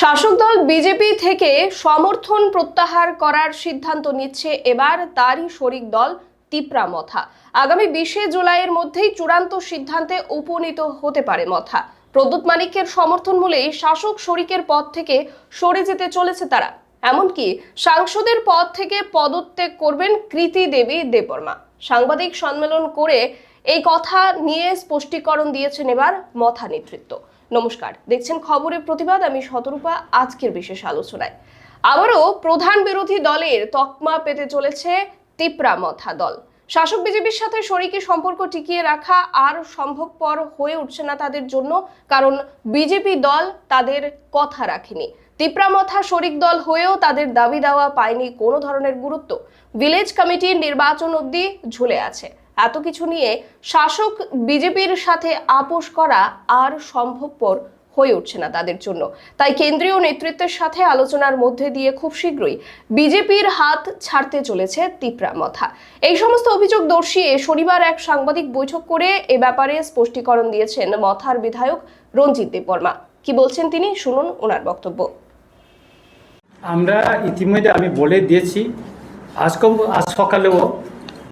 শাসক দল বিজেপি থেকে সমর্থন প্রত্যাহার করার সিদ্ধান্ত নিচ্ছে এবার তারই শরিক দল তিপ্রা মথা। আগামী বিশে জুলাইয়ের মধ্যেই চূড়ান্ত সিদ্ধান্তে উপনীত হতে পারে মথা। প্রদ্যুৎ মানিকের সমর্থন মূলেই শাসক শরিকের পদ থেকে সরে যেতে চলেছে তারা। এমনকি সাংসদের পদ থেকে পদত্যাগ করবেন কৃতি দেবী দেববর্মা। সাংবাদিক সম্মেলন করে এই কথা নিয়ে স্পষ্টীকরণ দিয়েছেন এবার মথা নেতৃত্ব। নমস্কার। দেখছেন খবরের প্রতিবাদ, আমি শতরূপা, আজকের বিশেষ আলোচনায়। আবারও প্রধান বিরোধী দলের তকমা পেতে চলেছে তিপ্রা মথা দল। শাসক বিজেপির সাথে শরিকি সম্পর্ক টিকিয়ে রাখা আর সম্ভবপর হয়ে উঠছে না তাদের জন্য, কারণ বিজেপি দল তাদের কথা রাখেনি। তিপ্রামথা শরিক দল হয়েও তাদের দাবি দেওয়া পায়নি কোনো ধরনের গুরুত্ব। ভিলেজ কমিটির নির্বাচন অবধি ঝুলে আছে। এত কিছু নিয়ে শাসক বিজেপির সাথে আপোষ করা আর সম্ভবপর হয়ে উঠছে না তাদের জন্য। তাই কেন্দ্রীয় নেতৃত্বের সাথে আলোচনার মধ্যে দিয়ে খুব শীঘ্রই বিজেপির হাত ছাড়তে চলেছে তিপ্রা মথা। এই সমস্ত অভিযোগ দর্শিয়ে শনিবার এক সাংবাদিক বৈঠক করে এ ব্যাপারে স্পষ্টীকরণ দিয়েছেন মথার বিধায়ক রঞ্জিত দেববর্মা। কি বলছেন তিনি? শুনুন ওনার বক্তব্য। আমরা ইতিমধ্যে আমি বলে দিয়েছি আজকে আজ সকালেও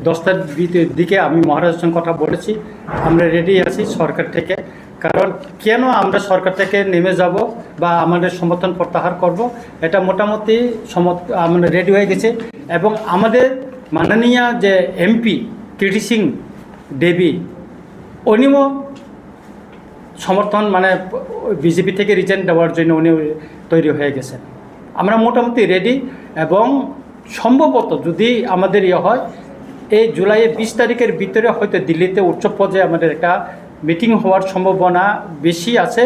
দশটার দিকে আমি মহারাজের সঙ্গে কথা বলেছি। আমরা রেডি আছি সরকার থেকে। কারণ কেন আমরা সরকার থেকে নেমে যাব বা আমাদের সমর্থন প্রত্যাহার করব, এটা মোটামুটি সমত আমরা রেডি হয়ে গেছে। এবং আমাদের মাননীয় যে এমপি কৃতি সিং দেবী, উনিও সমর্থন মানে বিজেপি থেকে রিজেন্ট দেওয়ার জন্য উনি তৈরি হয়ে গেছেন। আমরা মোটামুটি রেডি এবং সম্ভবত যদি আমাদের ইয়ে হয় এই জুলাইয়ের বিশ তারিখের ভিতরে হয়তো দিল্লিতে উচ্চ পর্যায়ে আমাদের একটা মিটিং হওয়ার সম্ভাবনা বেশি আছে।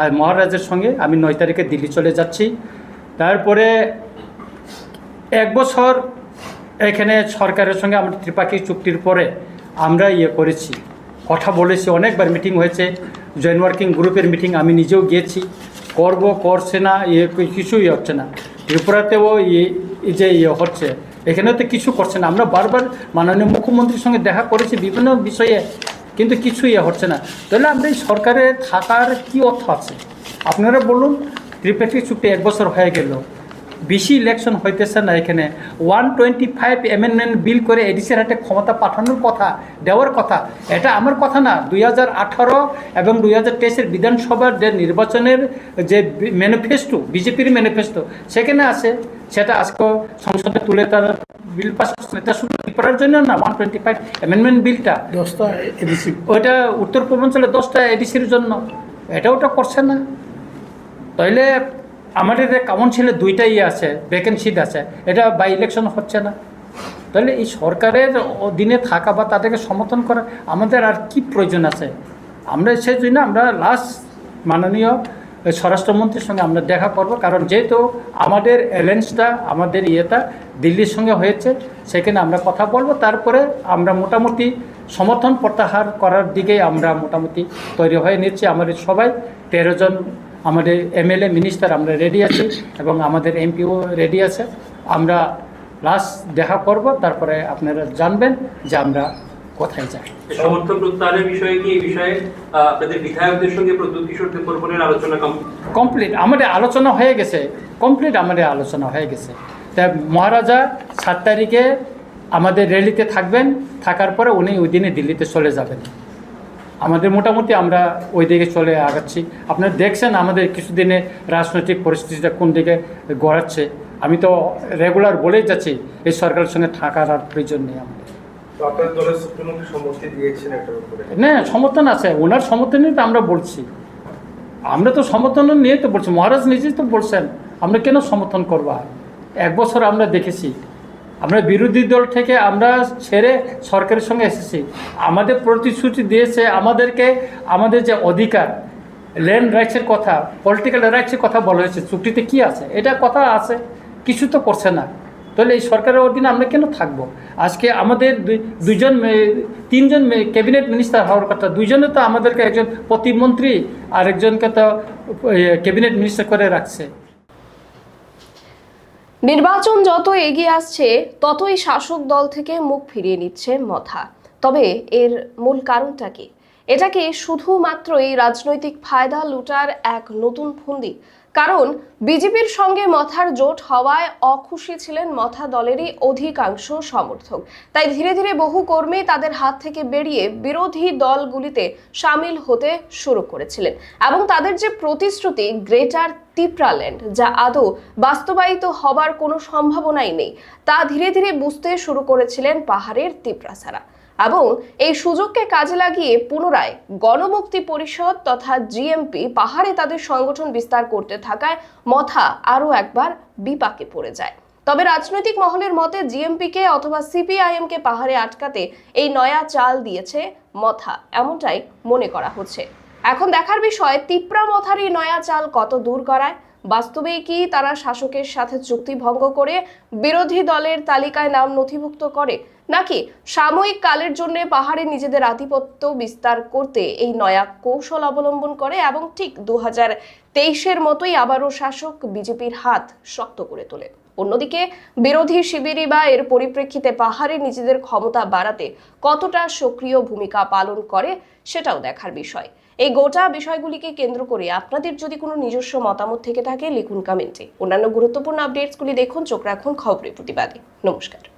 আর মহারাজের সঙ্গে আমি নয় তারিখে দিল্লি চলে যাচ্ছি। তারপরে এক বছর এখানে সরকারের সঙ্গে আমাদের ত্রিপাক্ষিক চুক্তির পরে আমরা ইয়ে করেছি, কথা বলেছি, অনেকবার মিটিং হয়েছে। জয়েন্ট ওয়ার্কিং গ্রুপের মিটিং আমি নিজেও গিয়েছি। করব, করছে না ইয়ে কিছুই হচ্ছে না। ত্রিপুরাতেও ইয়ে যে ইয়ে হচ্ছে এখানে তো কিছু করছে না। আমরা বারবার মাননীয় মুখ্যমন্ত্রীর সঙ্গে দেখা করেছি, বিভিন্ন বিষয়ে কিন্তু কিছুই হচ্ছে না। তাহলে এই সরকারে থাকার কি অর্থ আছে? আপনারা বলুন ত্রিপাক্ষিক চুক্তি এক বছর হয়ে গেল। বেশি ইলেকশন হইতেছে না এখানে। One twenty five amendment bill করে এডিসির হাতে ক্ষমতা পাঠানোর কথা দেওয়ার কথা এটা আমার কথা না। দুই হাজার আঠারো এবং দুই হাজার তেইশের বিধানসভার যে নির্বাচনের যে ম্যানিফেস্টো বিজেপির ম্যানিফেস্টো সেখানে আছে। সেটা আজকে সংসদে তুলে তার বিল পাস করছে। এটা শুধু করার জন্য না? ওয়ান টোয়েন্টি ফাইভ অ্যামেন্ডমেন্ট বিলটা দশটা এডিসি ওইটা উত্তর পূর্বাঞ্চলে দশটা এডিসির জন্য। এটা ওটা করছে না। তাইলে আমাদের কাউন্সিলে দুইটা ইয়ে আছে ভ্যাকেন্সি আছে, এটা বাই ইলেকশন হচ্ছে না। তাহলে এই সরকারের অধীনে থাকা বা তাদেরকে সমর্থন করা, আমাদের আর কি প্রয়োজন আছে? আমরা সেই জন্য আমরা লাস্ট মাননীয় স্বরাষ্ট্রমন্ত্রীর সঙ্গে আমরা দেখা করব, কারণ যেহেতু আমাদের অ্যালেন্সটা আমাদের ইয়েটা দিল্লির সঙ্গে হয়েছে, সেখানে আমরা কথা বলব, তারপরে আমরা মোটামুটি সমর্থন প্রত্যাহার করার দিকেই আমরা মোটামুটি তৈরি হয়ে নিচ্ছি। আমাদের সবাই তেরো জন আমাদের এমএলএ মিনিস্টার আমরা রেডি আছি এবং আমাদের এমপিও রেডি আছে। আমরা লাস্ট দেখা করব তারপরে আপনারা জানবেন যে আমরা কোথায় যাই। সমর্থন প্রত্যাহারের বিষয়ে কি এই বিষয়ে আপনাদের বিধায়কদের সঙ্গে প্রদ্যুৎ কিশোর দেববর্মনের আলোচনা কমপ্লিট। আমাদের আলোচনা হয়ে গেছে। কমপ্লিট আমাদের আলোচনা হয়ে গেছে। তাই মহারাজা সাত তারিখে আমাদের র্যালিতে থাকবেন। থাকার পরে উনি ওই দিনে দিল্লিতে চলে যাবেন। আমাদের মোটামুটি আমরা ওই দিকে চলে আগাচ্ছি। আপনারা দেখছেন আমাদের কিছুদিনে রাজনৈতিক পরিস্থিতিটা কোন দিকে গড়াচ্ছে। আমি তো রেগুলার বলেই যাচ্ছি এই সরকারের সঙ্গে থাকার আর প্রয়োজন নেই আমাদের। না সমর্থন আছে। ওনার সমর্থন নিয়ে তো আমরা বলছি। আমরা তো সমর্থন নিয়ে তো বলছি। মহারাজ নিজেই তো বলছেন আমরা কেন সমর্থন করব? এক বছর আমরা দেখেছি। আমরা বিরোধী দল থেকে আমরা ছেড়ে সরকারের সঙ্গে এসেছি। আমাদের প্রতিশ্রুতি দিয়েছে আমাদেরকে আমাদের যে অধিকার ল্যান্ড রাইটসের কথা পলিটিক্যাল রাইটসের কথা বলা হয়েছে। চুক্তিতে কি আছে? এটা কথা আছে, কিছু তো করছে না। তাহলে এই সরকারের অধীনে আমরা কেন থাকব? আজকে আমাদের দুই- দুইজন তিনজন ক্যাবিনেট মিনিস্টার হওয়ার কথা, দুইজনে তো আমাদেরকে একজন প্রতিমন্ত্রী আর একজনকে তো ক্যাবিনেট মিনিস্টার করে রাখছে। নির্বাচন যত এগিয়ে আসছে, ততই শাসক দল থেকে মুখ ফিরিয়ে নিচ্ছে মথা। তবে এর মূল কারণটা কি? এটাকে শুধুমাত্রই রাজনৈতিক ফায়দা লুটার এক নতুন ফন্দি? কারণ বিজেপির সঙ্গে মথার জোট হওয়ায় অখুশি ছিলেন মথা দলেরই অধিকাংশ সমর্থক। তাই ধীরে ধীরে বহু কর্মী তাদের হাত থেকে বেরিয়ে বিরোধী দলগুলিতে সামিল হতে শুরু করেছিলেন এবং তাদের যে প্রতিশ্রুতি, গ্রেটার তিপ্রাল্যান্ড যা আদৌ বাস্তবায়িত হবার কোনো সম্ভাবনাই নেই, তা ধীরে ধীরে বুঝতে শুরু করেছিলেন পাহাড়ের তিপ্রাসারা এবং এই সুযোগকে কাজে লাগিয়ে পুনরায় গণমুক্তি পরিষদ তথা জিএমপি পাহাড়ে তাদের সংগঠন বিস্তার করতে থাকায় মথা আরও একবার বিপাকে পড়ে যায়। তবে রাজনৈতিক মহলের মতে জিএমপিকে অথবা সিপিআইএমকে পাহাড়ে আটকাতে এই নয়া চাল দিয়েছে মথা, এমনটাই মনে করা হচ্ছে। এখন দেখার বিষয়, তিপ্রা মথার এই নয়া চাল কত দূর করায় বাস্তবে কি তারা শাসকের সাথে চুক্তি ভঙ্গ করে বিরোধী দলের তালিকায় নাম নথিভুক্ত করে? নাকি সাময়িক কালের জন্য পাহাড়ে নিজেদের আধিপত্য বিস্তার করতে এই নয়া কৌশল অবলম্বন করে এবং ঠিক দু হাজার তেইশের মতোই আবারও শাসক বিজেপির হাত শক্ত করে তোলে? অন্যদিকে বিরোধী শিবিরই বা এর পরিপ্রেক্ষিতে পাহাড়ে নিজেদের ক্ষমতা বাড়াতে কতটা সক্রিয় ভূমিকা পালন করে সেটাও দেখার বিষয়। এই গোটা বিষয়গুলিকে কেন্দ্র করে আপনাদের যদি কোনো নিজস্ব মতামত থেকে থাকে, লিখুন কমেন্টে। অন্যান্য গুরুত্বপূর্ণ আপডেটসগুলি দেখুন, চোখ রাখুন খবরের প্রতিবাদে। নমস্কার।